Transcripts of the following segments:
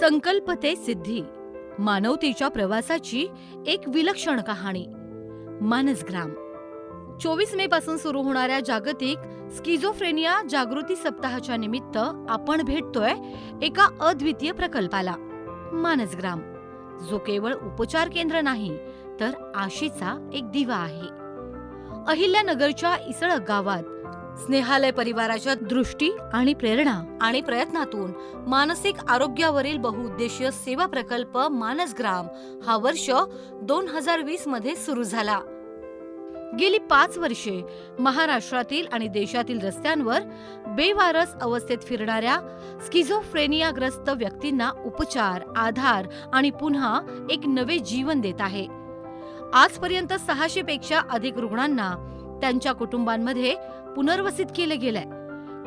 संकल्प ते सिद्धी. मानवतेच्या प्रवासाची एक विलक्षण कहाणी. मानसग्राम चोवीस मे पासून सुरू होणाऱ्या जागतिक स्किझोफ्रेनिया जागृती सप्ताहाच्या निमित्त आपण भेटतोय एका अद्वितीय प्रकल्पाला मानसग्राम जो केवळ उपचार केंद्र नाही तर आशेचा एक दिवा आहे. अहिल्यानगरच्या इसळक गावात स्नेहालय परिवाराच्या दृष्टी आणि प्रेरणा आणि प्रयत्नातून मानसिक आरोग्यावरील बहुउद्देशीय सेवा प्रकल्प मानसग्राम हा वर्ष दोन हजार वीसमध्ये सुरू झाला. गेली पाच वर्षे महाराष्ट्रातील आणि देशातील रस्त्यांवर बेवारस अवस्थेत फिरणाऱ्या स्किझोफ्रेनियाग्रस्त व्यक्तींना उपचार आधार आणि पुन्हा एक नवे जीवन देत आहे. आजपर्यंत सहाशे पेक्षा अधिक रुग्णांना त्यांच्या कुटुंबांमध्ये पुनर्वसित केलं गेलंय.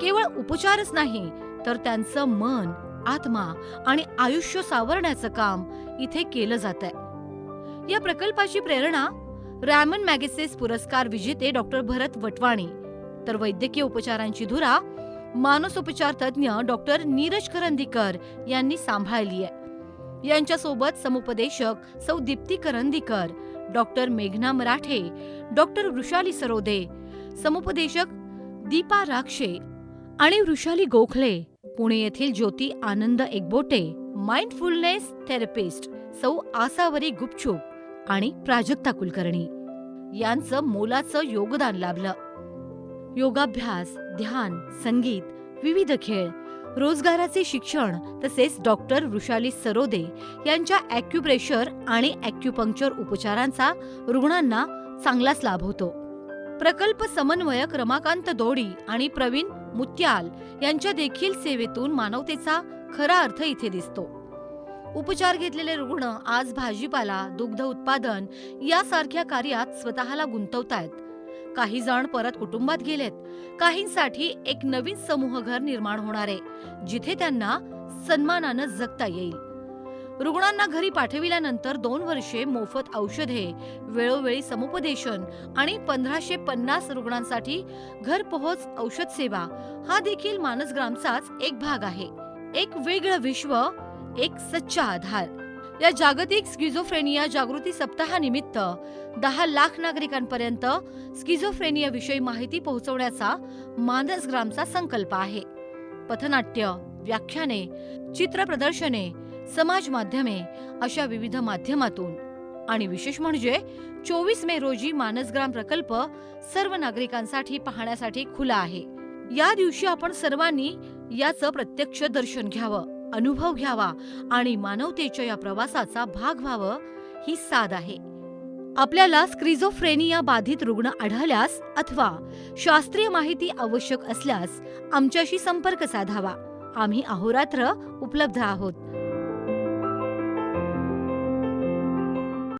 केवळ उपचारच नाही तर त्यांचं मन आत्मा आणि आयुष्य सावरण्याचं काम इथे केलं जात आहे या प्रकल्पाची प्रेरणा रॅमन मॅगेसेस पुरस्कार विजेते डॉक्टर भरत वटवाणी तर वैद्यकीय उपचारांची धुरा मानसोपचार तज्ज्ञ डॉक्टर नीरज करंदीकर यांनी सांभाळली आहे यांच्यासोबत समुपदेशक सौ दीप्ती करंदीकर डॉक्टर मेघना मराठे डॉक्टर वृषाली सरोदे समुपदेशक दीपा राक्षे आणि वृषाली गोखले. पुणे येथील ज्योती आनंद एकबोटे माइंडफुलनेस थेरपिस्ट सौ आसावरी गुपचूप आणि प्राजक्ता कुलकर्णी. यांचं मोलाचं योगदान लाभलं. योगाभ्यास ध्यान संगीत विविध खेळ रोजगाराचे शिक्षण तसेच डॉक्टर वृषाली सरोदे यांच्या ॲक्युप्रेशर आणि ॲक्युपंक्चर उपचारांचा रुग्णांना चांगलाच लाभ होतो. प्रकल्प समन्वयक रमाकांत दोडी आणि प्रवीण मुत्याल यांच्या देखील सेवेतून मानवतेचा खरा अर्थ इथे दिसतो. उपचार घेतलेले रुग्ण आज भाजीपाला दुग्ध उत्पादन यासारख्या कार्यात स्वतःला गुंतवतायत. काही जण परत कुटुंबात गेलेत. काहींसाठी एक नवीन समूह घर निर्माण होणार आहे जिथे त्यांना सन्मानानं जगता येईल. रुग्णांना घरी पाठविल्यानंतर दोन वर्षे मोफत औषधे वेळोवेळी समुपदेशन आणि पंधराशे पन्नास रुग्णांसाठी घरपोहोच औषध सेवा हा देखील मानसग्रामचाच एक भाग आहे. एक वेगळं विश्व एक सच्चा आधार. या जागतिक स्किझोफ्रेनिया जागृती सप्ताहानिमित्त दहा लाख नागरिकांपर्यंत स्किझोफ्रेनिया विषयी माहिती पोहोचवण्याचा मानसग्रामचा संकल्प आहे. पथनाट्य व्याख्याने चित्र प्रदर्शने समाज माध्यमे अशा विविध माध्यमातून आणि विशेष म्हणजे चोवीस मे रोजी मानसग्राम प्रकल्प सर्व नागरिकांसाठी पाहण्यासाठी खुला आहे. या दिवशी आपण सर्वांनी याचं प्रत्यक्ष दर्शन घ्यावं. अनुभव घ्यावा आणि मानवतेच्या या प्रवासाचा भाग व्हावं ही साध आहे. आपल्याला स्क्रिझोफ्रेनिया बाधित रुग्ण आढळल्यास अथवा शास्त्रीय माहिती आवश्यक असल्यास आमच्याशी संपर्क साधावा. आम्ही अहोरात्र उपलब्ध आहोत.